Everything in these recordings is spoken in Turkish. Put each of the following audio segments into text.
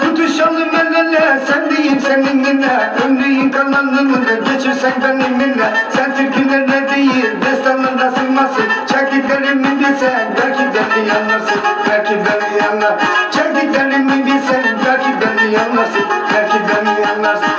Tutuşalım el ele. Sen değil seninle. Ömrün kalanını geçirsen benimle Sen türkülerle değil destanlarla sığmasın Çektiklerimi bilsen belki beni anlarsın. Belki beni anlar. Çektiklerimi bilsen belki beni anlarsın. Belki beni anlarsın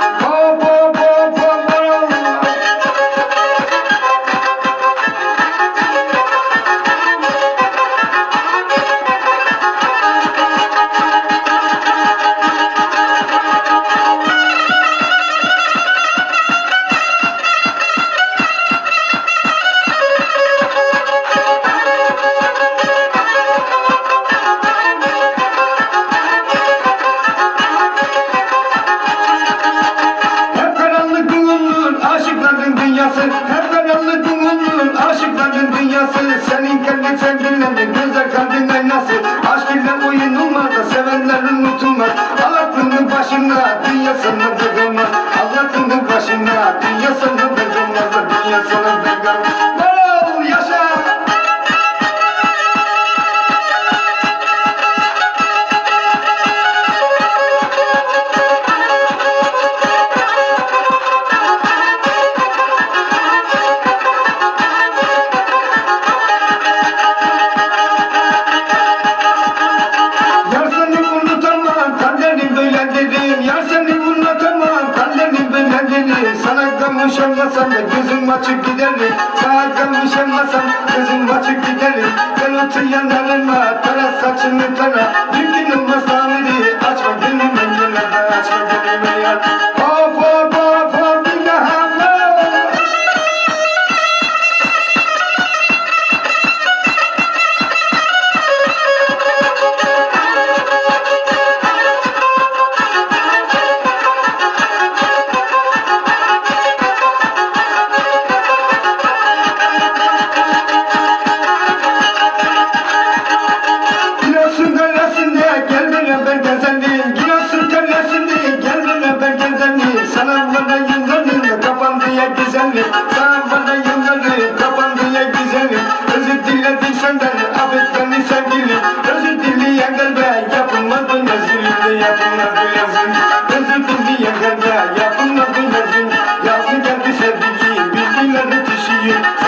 dedim Yar seni unutamam, kaderim böyle dedim Sana kalmış olmasam gözüm açık giderim Sana kalmış olmasam gözüm açık giderim Ben otur yanlarıma, tara saçını tara Dileyen kalbe yapılmaz bu nezgülüm Yapılmaz bu yazın Özür dileyen kalbe yapılmaz nezgülüm Yazın geldi sevdiğim bilgileri düşüyor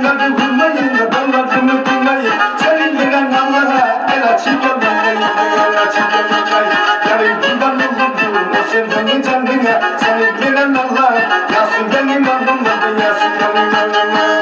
Gönülleri vurmayın da kollarımı dinleyin Senin veren Allah'a el açık olmayın El açık olmayın Yarın bundan olurdu o sevdanın canına Senin veren Allah Yasın benim alnımda da yasın benim alnımda